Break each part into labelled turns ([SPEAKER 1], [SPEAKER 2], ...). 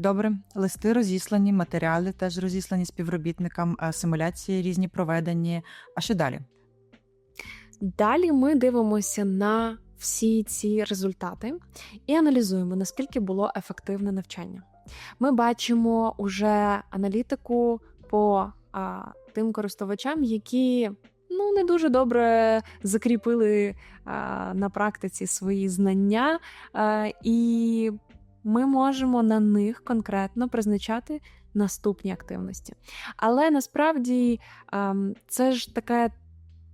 [SPEAKER 1] Добре, листи розіслані, матеріали теж розіслані співробітникам, симуляції різні проведені. А що далі?
[SPEAKER 2] Далі ми дивимося на всі ці результати і аналізуємо, наскільки було ефективне навчання. Ми бачимо уже аналітику по а, тим користувачам, які ну не дуже добре закріпили а, на практиці свої знання, а, і ми можемо на них конкретно призначати наступні активності. Але насправді ем, це ж таке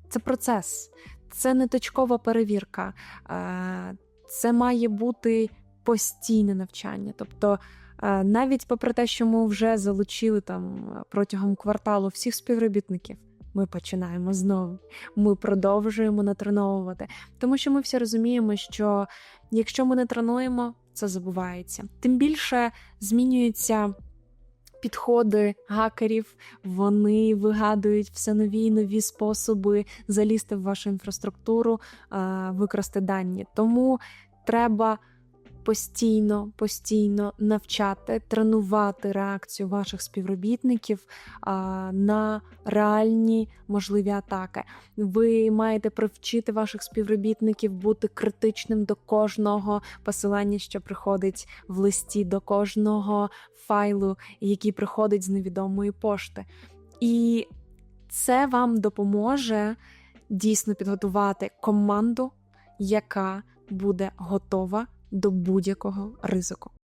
[SPEAKER 2] це процес, це не точкова перевірка, е, це має бути постійне навчання. Тобто, е, навіть попри те, що ми вже залучили там протягом кварталу всіх співробітників. Ми починаємо знову. Ми продовжуємо натреновувати, тому що ми всі розуміємо, що якщо ми не тренуємо, це забувається. Тим більше змінюються підходи гакерів, вони вигадують все нові і нові способи залізти в вашу інфраструктуру, е, викрасти дані. Тому треба постійно, постійно навчати, тренувати реакцію ваших співробітників на реальні можливі атаки. Ви маєте привчити ваших співробітників бути критичним до кожного посилання, що приходить в листі, до кожного файлу, який приходить з невідомої пошти. І це вам допоможе дійсно підготувати команду, яка буде готова до будь-якого ризику.